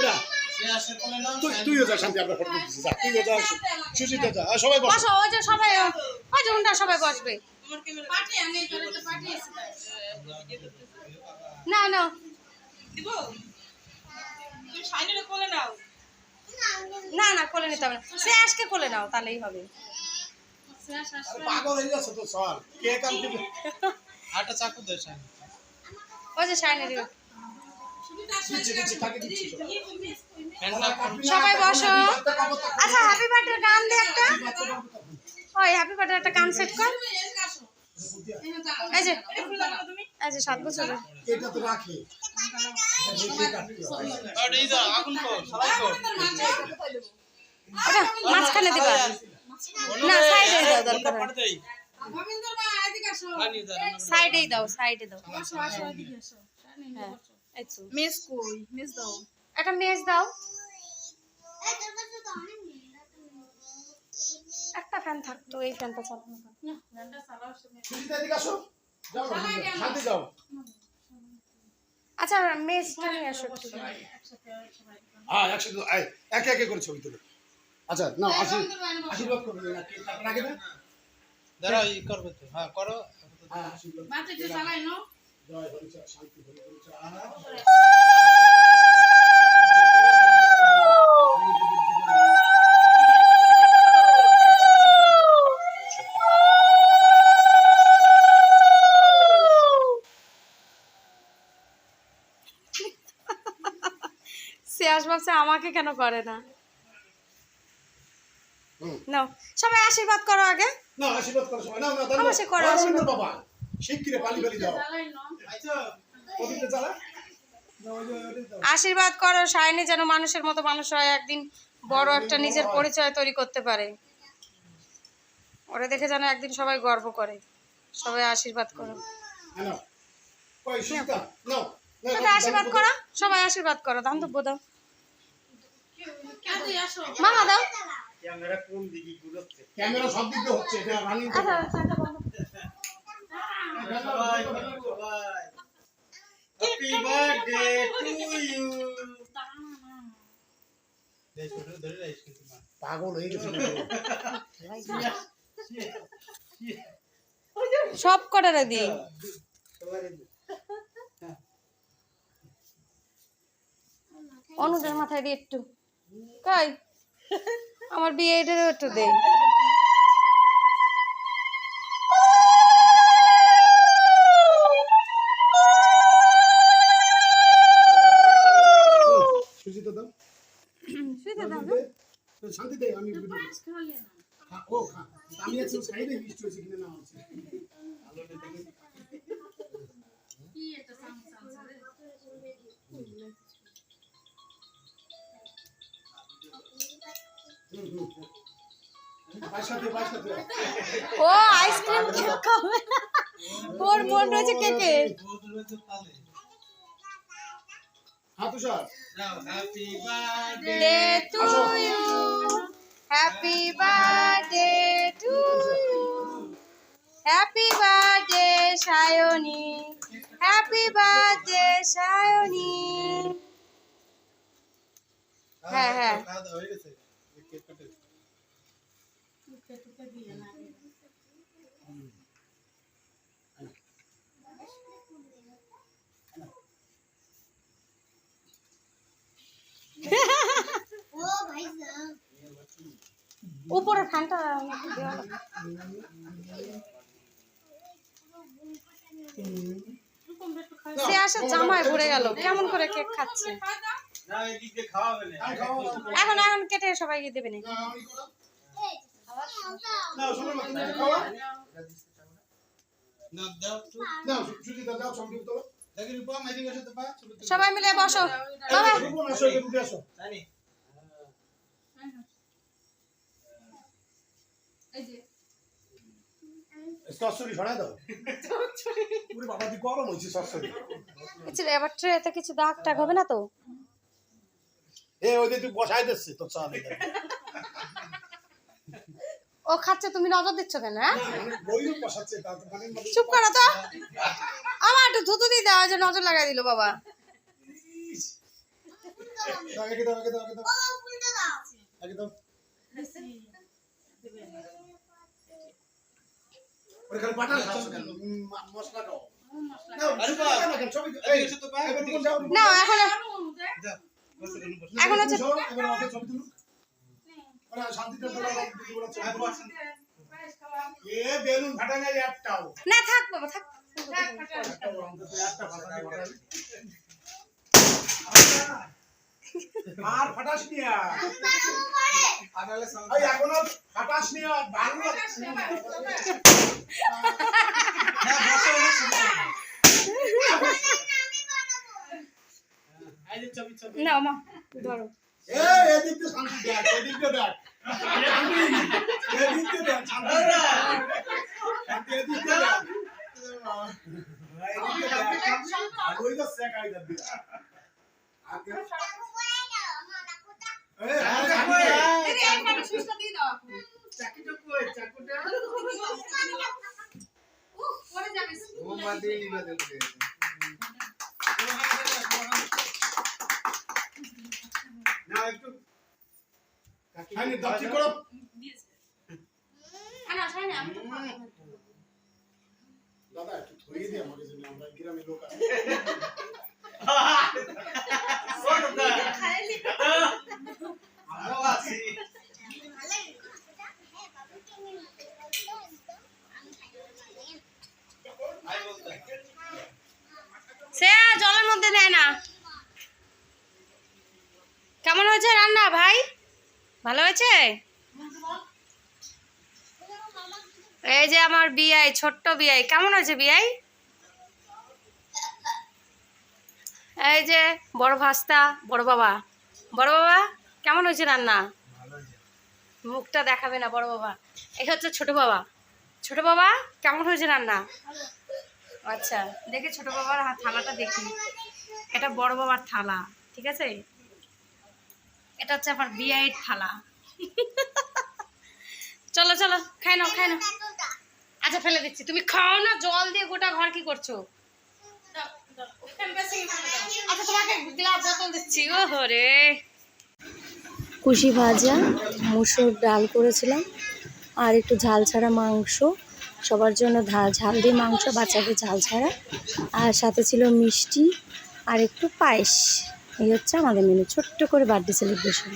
এরা, তুই তুইও যা শান্তি আমরা ফটো তুলতেছি যা তুইও যা সুজিতা যা সবাই বসো। ওই যে সবাই ওই যে উনটা সবাই বসবে। না না না না কোলে নিতে হবে না। সে আজকে কোলে নাও তাহলেই হবে। পাগল হয়ে যাচ্ছে তো সর কে কাম দিবে আটা চাকু দে সামনে ওই যে শাইনি সবাই বসো। আচ্ছা হ্যাপি বার্থডে গান দে একটা। ওই হ্যাপি বার্থডে একটা গান সেট কর। এই যে এই যে সাত বছরের। এটা তো রাখে। ওটা মাঝখানে দিবা। না সাইডে দাও দরকার সাইডেই দাও সাইডে দাও হ্যাঁ। মিস কই মিস দাও একটা মেজ দাও একটা ফ্যান থাকতো এই ফ্যানটা চালানো সুজিতা এদিকে আসো। যাও শান্তি যাও। আচ্ছা মেজটা নিয়ে আসো একটু। হ্যাঁ একসাথে একে একে করে ছবি তুলে। আচ্ছা না আশীর্বাদ আশীর্বাদ করবে না দাঁড়াও ই করবে তো। হ্যাঁ করো। হ্যাঁ আশীর্বাদ। জয় শান্তি আমাকে কেন করে না। নাও সবাই আশীর্বাদ করো আগে। না আশীর্বাদ করো সবাই। না না করো, আশীর্বাদ। বাবা। শিগগিরে পালি পালি দাও। আচ্ছা। আশীর্বাদ করো শাইনি যেন মানুষের মতো মানুষ হয় একদিন বড় একটা নিজের পরিচয় তৈরি করতে পারে। ওরা দেখে যেন একদিন সবাই গর্ব করে। সবাই আশীর্বাদ করো। হ্যাঁ, আশীর্বাদ দাও, করো সবাই আশীর্বাদ করো দাম তো দাও মামা দাও। ক্যামেরা সব দিক দিয়ে হচ্ছে এটা রানিং আচ্ছা। সবাই সবাই। হ্যাপি বার্থডে টু ইউ দেখ ছোট ধরে রাখিস কিন্তু মা পাগল হয়ে গেছে সব কটারে দিই সবাই অনুদের মাথায় দিয়ে একটু। কই? আমার বিয়ে এটারও একটু দেই মিষ্টি হয়েছে কিনা না হচ্ছে ও আইসক্রিম কেক খাবে। ওর মন রয়েছে কেকে। Happy birthday to you happy birthday to you Sayani. Happy birthday Sayani. হ্যাঁ, হ্যাঁ। উপরে ফ্যানটা সে আসে জামায় ভরে গেল কেমন করে কেক খাচ্ছে। এখন এখন কেটে সবাইকে দেবে। সবাই মিলে বসো দাও। বাবা, দি গরম। আচ্ছা এবার ট্রেতে কিছু দাগ টাগ হবে না তো? এ, ওই তুই বসাই এটা। ও খাচ্ছে তুমি নজর দিচ্ছ কেন হ্যাঁ? তো চুপ করো তো। আমার একটু থুতু দিয়ে দেওয়া যে নজর লাগাই দিল বাবা। দাও দাও দাও দাও ওখানে পাটা খাচ্ছ কেন উম, মা- মশলা দাও নাও, আরে ছবি বাহ। দাও না কেন, ছবি দাও। এই, এই, এসে তো পা। এবার রুকন যাও, রুকন না এখন যা, বসে কেন বসে? এখন হচ্ছে তুমি সরো, এবার ওকে ছবি তুলুক। ওরা শান্তিতে তোলা, দিদি ওরা ছবি তুলুক। এ বেলুন ফাটা নাই একটাও। না থাক বাবা থাক। একটা ফাটা নাই। আর ফাটাস নি আর। আনালে সামনে। এই এখনও ফাটাস নি আর, ভালো না। মা ধরো এই, এদিক শান্তি দেখ, এদিক দেখ। শান্তি, দেখ, শান্তি। এদিক দেখ। এদিক দেখ। ওই তো শেখাই যাবে। আগে- এই, হ্যাঁ, শান্তি। চাকুটা কই, চাকুটা? মোমবাতি নিবে দেখবে। না, একটু হয়নি, দাও, ঠিক করো। দাদা, একটু ধরিয়ে দে আমাকে যেন, আমরা গ্রামের লোক আছি। আমরাও আছি। আই বলতে। সে আর জলের মধ্যে দেয় না কেমন হয়েছে রান্না ভাই ভালো হয়েছে এই যে আমার বিয়াই ছোট্ট বিয়াই কেমন হয়েছে বিয়াই এই যে বড় ভাস্তা, বড় বাবা। বড় বাবা, কেমন হয়েছে রান্না? মুখটা দেখাবে না বড় বাবা। এই হচ্ছে ছোট বাবা। ছোট বাবা, কেমন হয়েছে রান্না? আচ্ছা দেখি ছোট বাবার থালাটা দেখি। এটা বড় বাবার থালা, ঠিক আছে? এটা হচ্ছে আমার বিয়ের থালা। চলো চলো, খাই নাও খাই নাও। আচ্ছা ফেলে দিচ্ছি। তুমি খাও না, জল দিয়ে গোটা ঘর কি করছ? আচ্ছা কুশি ভাজা, মুসুর ডাল করেছিলাম, আর একটু ঝাল ছাড়া মাংস। সবার জন্য ঝাল দিয়ে মাংস বাচ্চাকে ঝাল ছাড়া। আর সাথে ছিল মিষ্টি, আর একটু পায়েস। এই হচ্ছে আমাদের মেনু ছোট্ট করে বার্থডে সেলিব্রেশন